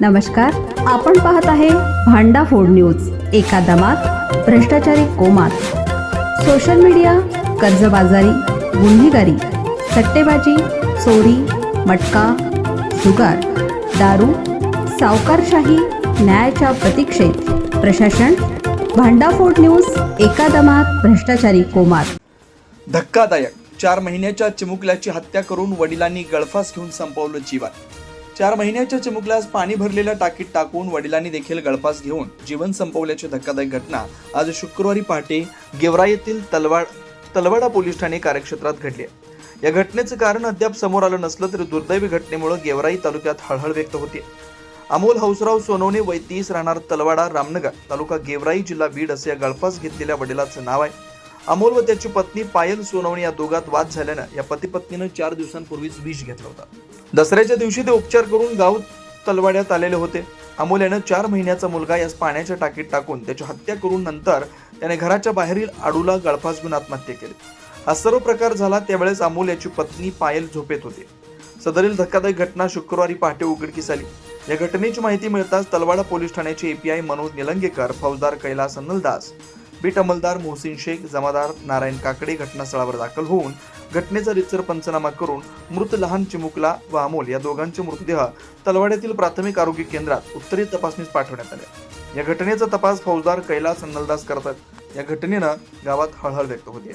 नमस्कार आपण पाहत आहे भांडा फोड न्यूज एका दमात भ्रष्टाचारी कोमात. सोशल मीडिया कर्जबाजारी गुन्हेगारी सट्टेबाजी चोरी मटका जुगार दारू सावकारशाही न्यायाच्या प्रतीक्षेत. प्रशासन भांडाफोड न्यूज एका दमात भ्रष्टाचारी कोमात. धक्कादायक. चार महिन्याच्या चिमुकल्याची हत्या करून वडिलांनी गळफास घेऊन संपवलं जीवन. चार महिन्याच्या चिमुकल्यास पाणी भरलेल्या टाकीत टाकून वडिलांनी देखील गळफास घेऊन जीवन संपवल्याची धक्कादायक घटना आज शुक्रवारी पहाटे गेवरा येथील तलवाड तलवाडा पोलीस ठाणे कार्यक्षेत्रात घडली आहे. या घटनेचं कारण अद्याप समोर आलं नसलं तरी दुर्दैवी घटनेमुळे गेवराई तालुक्यात हळहळ व्यक्त होते अमोल हौसराव सोनवणे वय तीस राहणार तलवाडा रामनगर तालुका गेवराई जिल्हा बीड असे या गळफास घेतलेल्या वडिलाचं नाव आहे. अमोल व त्याची पत्नी पायल सोनवणे या दोघात वाद झाल्यानं या पती पत्नीनं चार दिवसांपूर्वीच विष घेतला होता. दसऱ्याच्या दिवशी ते उपचार करून गाव तलवाड्यात आलेले होते. अमोल यानं चार महिन्याचा मुलगा यास पाण्याच्या टाकीत टाकून त्याची हत्या करून नंतर त्याने घराच्या बाहेरील आडूला गळफास घेऊन आत्महत्या केली. हा सर्व प्रकार झाला त्यावेळेस अमोल याची पत्नी पायल झोपेत होते. सदरील धक्कादायक घटना शुक्रवारी पहाटे उघडकीस आली. या घटनेची माहिती मिळताच तलवाडा पोलीस ठाण्याचे एपीआय मनोज निलंगेकर फौजदार कैलास अन्नलदास बीट अंमलदार मोहसिन शेख जमादार नारायण काकडे घटनास्थळावर दाखल होऊन घटनेचा रितसर पंचनामा करून मृत लहान चिमुकला व अमोल या दोघांचे मृतदेह तलवाड्यातील प्राथमिक आरोग्य केंद्रात उत्तरी तपासणीस पाठवण्यात आले. या घटनेचा तपास फौजदार कैलास नलदास करतात. या घटनेनं गावात हळहळ व्यक्त होते